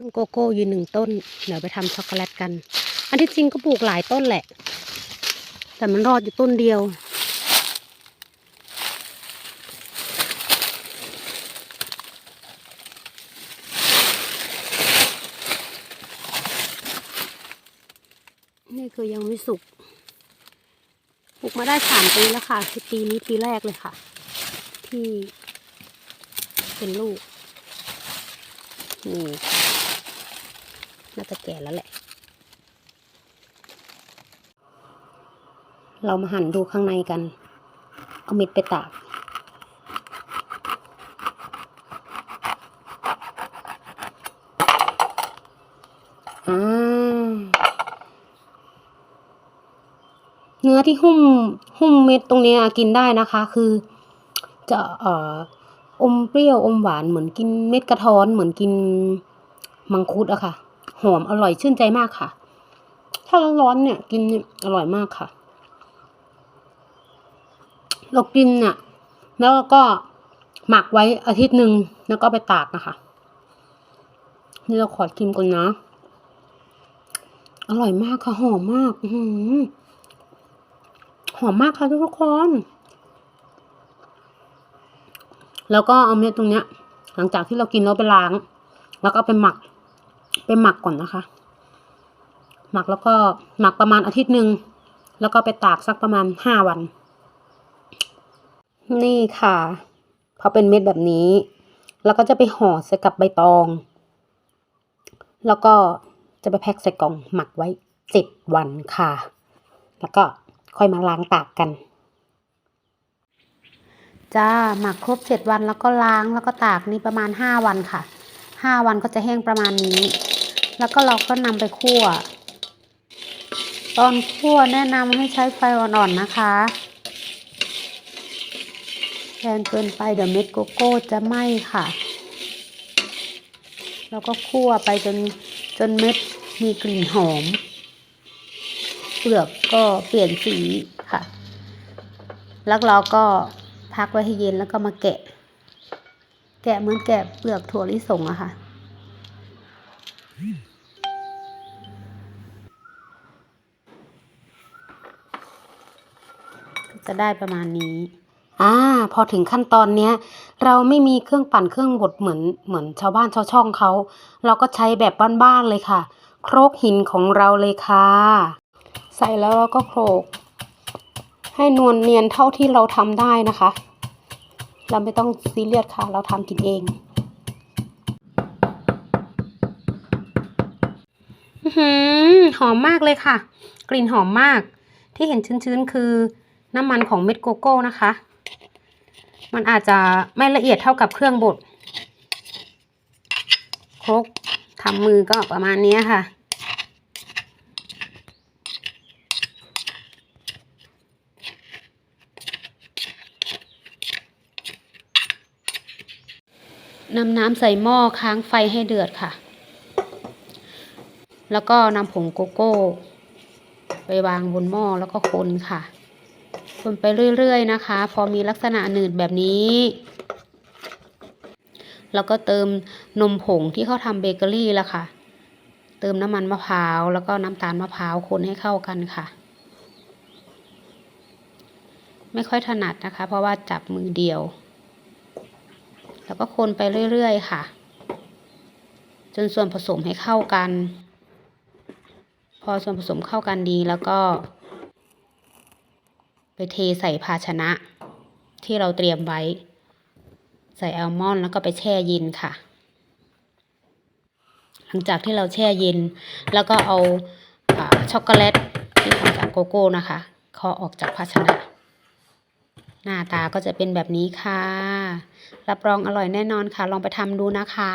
ต้นโกโก้อยู่หนึ่งต้น เดี๋ยวไปทำช็อกโกแลตกัน อันที่จริงก็ปลูกหลายต้นแหละ แต่มันรอดอยู่ต้นเดียว นี่คือยังไม่สุก ปลูกมาได้สามปีแล้วค่ะคือปีนี้ปีแรกเลยค่ะ ที่เป็นลูก นี่ น่าจะแก่แล้วแหละ เรามาหั่นดูข้างในกัน เอาเม็ดไปตากเนื้อที่หุ้มหุ้มเม็ดตรงนี้กินได้นะคะ คือ จะเอ่ออมเปรี้ยวอมหวานเหมือนกินเม็ดกระท้อนเหมือนกินมังคุดอะค่ะ หอมอร่อยชื่นใจมากค่ะ ถ้าร้อนๆเนี่ยกินเนี่ยอร่อยมากค่ะ เรากินเนี่ยแล้วก็หมักไว้อาทิตย์หนึ่งแล้วก็ไปตากนะคะ นี่เราขอชิมก่อนนะ อร่อยมากค่ะ หอมมากอือหือหอมมากค่ะทุกคน แล้วก็เอาเม็ดตรงเนี้ย หลังจากที่เรากินแล้วไปล้าง แล้วก็ไปหมัก ไปหมักก่อนนะคะ หมักแล้วก็หมักประมาณอาทิตย์หนึ่งแล้วก็ไปตากสักประมาณห้าวัน นี่ค่ะพอเป็นเม็ดแบบนี้ แล้วก็จะไปห่อใส่กับใบตอง แล้วก็จะไปแพ็คใส่กล่องหมักไว้เจ็ดวันค่ะ แล้วก็ค่อยมาล้างตากกันจ้าหมักครบเจ็ดวันแล้วก็ล้างแล้วก็ตากนี่ประมาณห้าวันค่ะห้าวันก็จะแห้งประมาณนี้ แล้วก็เราก็นำไปคั่ว ตอนคั่วแนะนำให้ใช้ไฟอ่อนๆนะคะแรงเกินไปเดี๋ยวเม็ดโกโก้จะไหม้ค่ะ แล้วก็คั่วไปจนจนเม็ดมีกลิ่นหอม เปลือกก็เปลี่ยนสีค่ะ แล้วเราก็พักไว้ให้เย็นแล้วก็มาแกะ แกะเหมือนแกะเปลือกถั่วลิสงอะค่ะ จะได้ประมาณนี้ อ่า พอถึงขั้นตอนเนี้ย เราไม่มีเครื่องปั่นเครื่องบดเหมือนเหมือนชาวบ้านชาวช่องเขา เราก็ใช้แบบบ้านๆเลยค่ะ โครกหินของเราเลยค่ะ ใส่แล้วเราก็โขลกให้นวลเนียนเท่าที่เราทำได้นะคะ เราไม่ต้องซีเรียสค่ะ เราทำกินเอง อื้อ หอหอมมากเลยค่ะ กลิ่นหอมมาก ที่เห็นชื้นๆคือน้ำมันของเม็ดโกโก้นะคะ มันอาจจะไม่ละเอียดเท่ากับเครื่องบดครกทำมือก็ประมาณนี้ค่ะ นำน้ำใส่หม้อค้างไฟให้เดือดค่ะ แล้วก็นำผงโกโก้ ไปวางบนหม้อแล้วก็คนค่ะ คนไปเรื่อยๆนะคะ พอมีลักษณะหนืดแบบนี้แล้วก็เติมนมผงที่เขาทำเบเกอรี่ละค่ะ เติมน้ำมันมะพร้าวแล้วก็น้ำตาลมะพร้าวคนให้เข้ากันค่ะ ไม่ค่อยถนัดนะคะ เพราะว่าจับมือเดียว แล้วก็คนไปเรื่อยๆค่ะ จนส่วนผสมให้เข้ากัน อส่วนผสมเข้ากันดีแล้วก็ ไปเทใส่ภาชนะที่เราเตรียมไว้ ใส่อัลมอนด์แล้วก็ไปแช่เย็นค่ะ หลังจากที่เราแช่เย็น แล้วก็เอาอช็อกโกแลตที่ทำจากโกโก้นะคะเคาะออกจากภาชนะหน้าตาก็จะเป็นแบบนี้ค่ะ รับรองอร่อยแน่นอนค่ะ ลองไปทำดูนะคะ